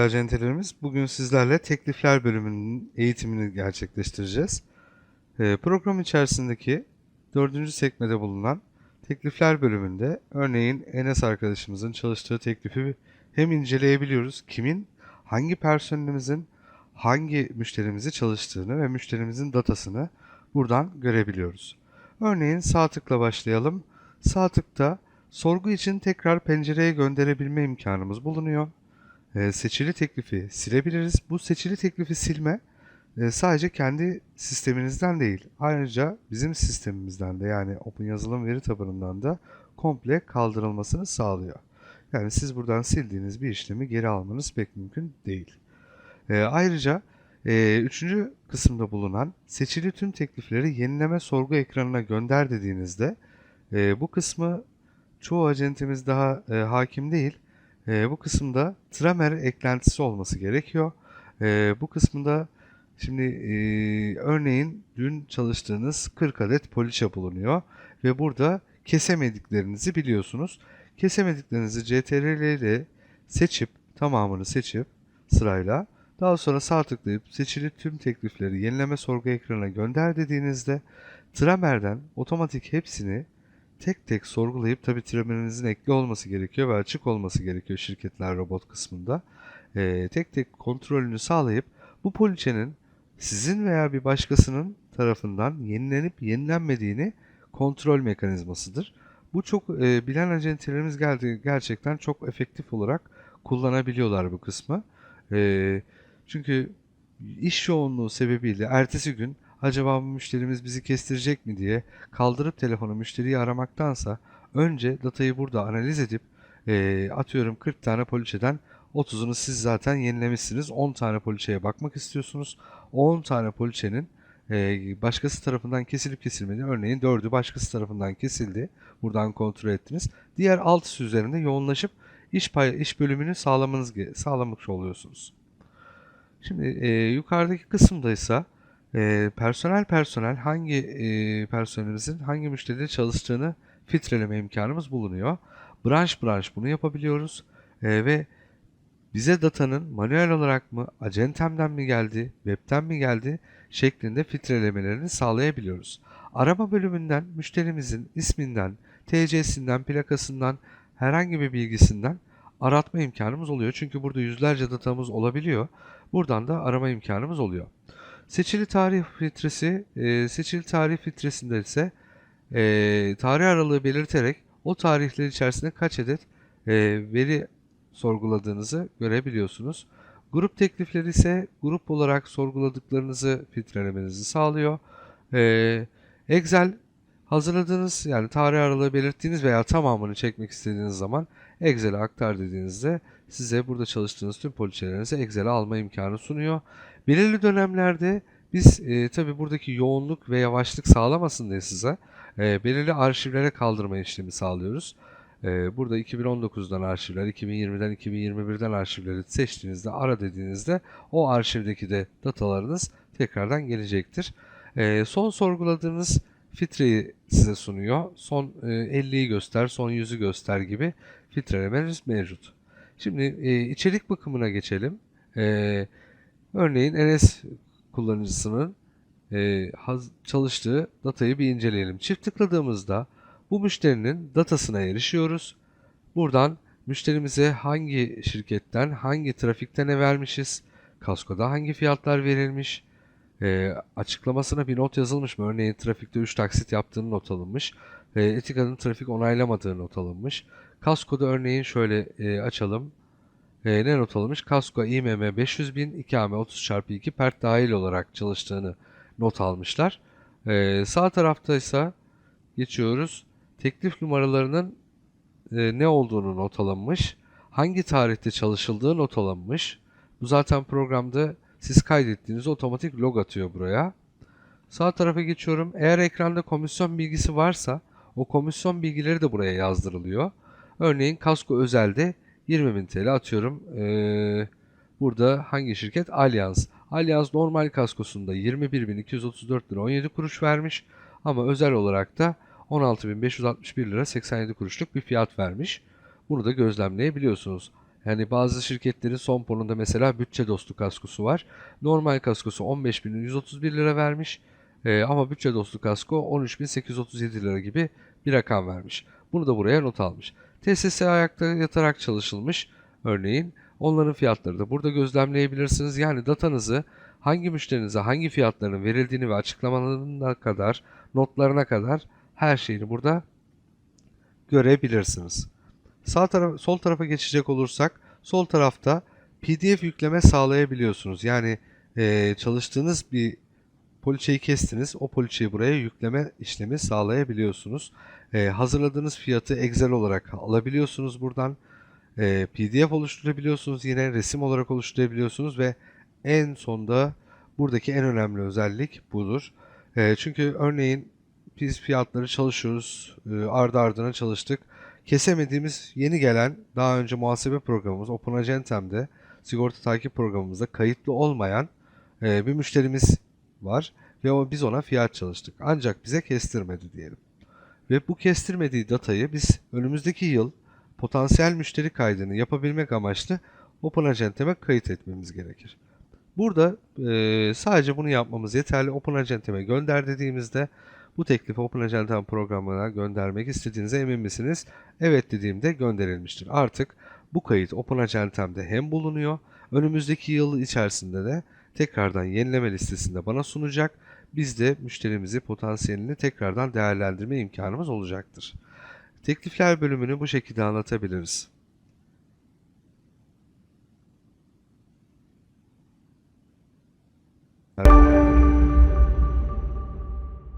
değerli acentelerimiz. Bugün sizlerle teklifler bölümünün eğitimini gerçekleştireceğiz. Ee, Program içerisindeki dördüncü sekmede bulunan teklifler bölümünde örneğin Enes arkadaşımızın çalıştığı teklifi hem inceleyebiliyoruz. Kimin, hangi personelimizin hangi müşterimizi çalıştığını ve müşterimizin datasını buradan görebiliyoruz. Örneğin sağ tıkla başlayalım. Sağ tıkta sorgu için tekrar pencereye gönderebilme imkanımız bulunuyor. Ee, seçili teklifi silebiliriz. Bu seçili teklifi silme e, sadece kendi sisteminizden değil, ayrıca bizim sistemimizden de yani Open Yazılım Veri Tabanı'ndan da komple kaldırılmasını sağlıyor. Yani siz buradan sildiğiniz bir işlemi geri almanız pek mümkün değil. Ee, ayrıca e, üçüncü kısımda bulunan seçili tüm teklifleri yenileme sorgu ekranına gönder dediğinizde e, bu kısmı çoğu acentimiz daha e, hakim değil. E, bu kısımda Tramer eklentisi olması gerekiyor. E, bu kısmında şimdi e, örneğin dün çalıştığınız 40 adet poliçe bulunuyor ve burada kesemediklerinizi biliyorsunuz. Kesemediklerinizi CTRL ile seçip tamamını seçip sırayla daha sonra sağ tıklayıp seçili tüm teklifleri yenileme sorgu ekranına gönder dediğinizde Tramer'den otomatik hepsini tek tek sorgulayıp tabi Tramer'inizin ekli olması gerekiyor ve açık olması gerekiyor şirketler robot kısmında. Ee, tek tek kontrolünü sağlayıp bu poliçenin sizin veya bir başkasının tarafından yenilenip yenilenmediğini kontrol mekanizmasıdır. Bu çok e, bilen acentelerimiz geldi gerçekten çok efektif olarak kullanabiliyorlar bu kısmı. E, çünkü iş yoğunluğu sebebiyle ertesi gün acaba bu müşterimiz bizi kestirecek mi diye kaldırıp telefonu müşteriyi aramaktansa önce datayı burada analiz edip e, atıyorum 40 tane poliçeden 30'unu siz zaten yenilemişsiniz. 10 tane poliçeye bakmak istiyorsunuz. 10 tane poliçenin e, başkası tarafından kesilip kesilmediğini örneğin 4'ü başkası tarafından kesildi. Buradan kontrol ettiniz. Diğer 6'sı üzerinde yoğunlaşıp iş pay, iş bölümünü sağlamanız sağlamış oluyorsunuz. Şimdi e, yukarıdaki kısımda ise e, personel personel hangi e, personelimizin hangi müşteride çalıştığını filtreleme imkanımız bulunuyor. Branş branş bunu yapabiliyoruz e, ve bize datanın manuel olarak mı, acentemden mi geldi, webten mi geldi şeklinde filtrelemelerini sağlayabiliyoruz. Arama bölümünden müşterimizin isminden, TC'sinden, plakasından, herhangi bir bilgisinden aratma imkanımız oluyor. Çünkü burada yüzlerce datamız olabiliyor. Buradan da arama imkanımız oluyor. Seçili tarih filtresi, e, seçili tarih filtresinde ise e, tarih aralığı belirterek o tarihler içerisinde kaç adet e, veri sorguladığınızı görebiliyorsunuz. Grup teklifleri ise grup olarak sorguladıklarınızı filtrelemenizi sağlıyor. E, Excel hazırladığınız yani tarih aralığı belirttiğiniz veya tamamını çekmek istediğiniz zaman Excel'e aktar dediğinizde size burada çalıştığınız tüm poliçelerinizi Excel'e alma imkanı sunuyor. Belirli dönemlerde biz e, tabi buradaki yoğunluk ve yavaşlık sağlamasın diye size e, belirli arşivlere kaldırma işlemi sağlıyoruz. E, burada 2019'dan arşivler, 2020'den 2021'den arşivleri seçtiğinizde ara dediğinizde o arşivdeki de datalarınız tekrardan gelecektir. E, son sorguladığınız filtreyi size sunuyor. Son e, 50'yi göster, son 100'ü göster gibi filtrelemeniz mevcut. Şimdi e, içerik bakımına geçelim. E, örneğin NS kullanıcısının e, çalıştığı datayı bir inceleyelim. Çift tıkladığımızda bu müşterinin datasına erişiyoruz. Buradan müşterimize hangi şirketten, hangi trafikten ne vermişiz, kaskoda hangi fiyatlar verilmiş, e, açıklamasına bir not yazılmış mı? Örneğin trafikte 3 taksit yaptığını not alınmış. E, Etika'nın trafik onaylamadığı not alınmış. Kaskoda örneğin şöyle e, açalım. E, ne not alınmış? Kasko İMM 500 bin, ikame 30 çarpı 2 pert dahil olarak çalıştığını not almışlar. E, sağ tarafta ise geçiyoruz. Teklif numaralarının e, ne olduğunu not alınmış. Hangi tarihte çalışıldığı not alınmış. Bu zaten programda siz kaydettiğiniz otomatik log atıyor buraya. Sağ tarafa geçiyorum. Eğer ekranda komisyon bilgisi varsa o komisyon bilgileri de buraya yazdırılıyor. Örneğin kasko özelde 20.000 TL atıyorum. Ee, burada hangi şirket? Allianz. Allianz normal kaskosunda 21.234 lira 17 kuruş vermiş. Ama özel olarak da 16.561 lira 87 kuruşluk bir fiyat vermiş. Bunu da gözlemleyebiliyorsunuz. Yani bazı şirketlerin son fonunda mesela bütçe dostu kaskosu var. Normal kaskosu 15.131 lira vermiş. Ee, ama bütçe dostu kasko 13.837 lira gibi bir rakam vermiş. Bunu da buraya not almış. TSS ayakta yatarak çalışılmış örneğin. Onların fiyatları da burada gözlemleyebilirsiniz. Yani datanızı hangi müşterinize hangi fiyatların verildiğini ve açıklamalarına kadar, notlarına kadar her şeyini burada görebilirsiniz. Sağ taraf, sol tarafa geçecek olursak, sol tarafta PDF yükleme sağlayabiliyorsunuz. Yani eee, çalıştığınız bir poliçeyi kestiniz, o poliçeyi buraya yükleme işlemi sağlayabiliyorsunuz. Eee, hazırladığınız fiyatı Excel olarak alabiliyorsunuz buradan. Eee, PDF oluşturabiliyorsunuz yine, resim olarak oluşturabiliyorsunuz ve en sonda buradaki en önemli özellik budur. Eee, çünkü örneğin biz fiyatları çalışıyoruz, eee, ardı ardına çalıştık. Kesemediğimiz yeni gelen daha önce muhasebe programımız Open Agentem'de sigorta takip programımızda kayıtlı olmayan eee, bir müşterimiz var ve o, biz ona fiyat çalıştık. Ancak bize kestirmedi diyelim. Ve bu kestirmediği datayı biz önümüzdeki yıl potansiyel müşteri kaydını yapabilmek amaçlı Open Agentem'e kayıt etmemiz gerekir. Burada eee, sadece bunu yapmamız yeterli. Open Agentem'e gönder dediğimizde bu teklifi Open Agentem programına göndermek istediğinize emin misiniz? Evet dediğimde gönderilmiştir. Artık bu kayıt Open Agentem'de hem bulunuyor, önümüzdeki yıl içerisinde de tekrardan yenileme listesinde bana sunacak. Biz de müşterimizi potansiyelini tekrardan değerlendirme imkanımız olacaktır. Teklifler bölümünü bu şekilde anlatabiliriz. Merhaba.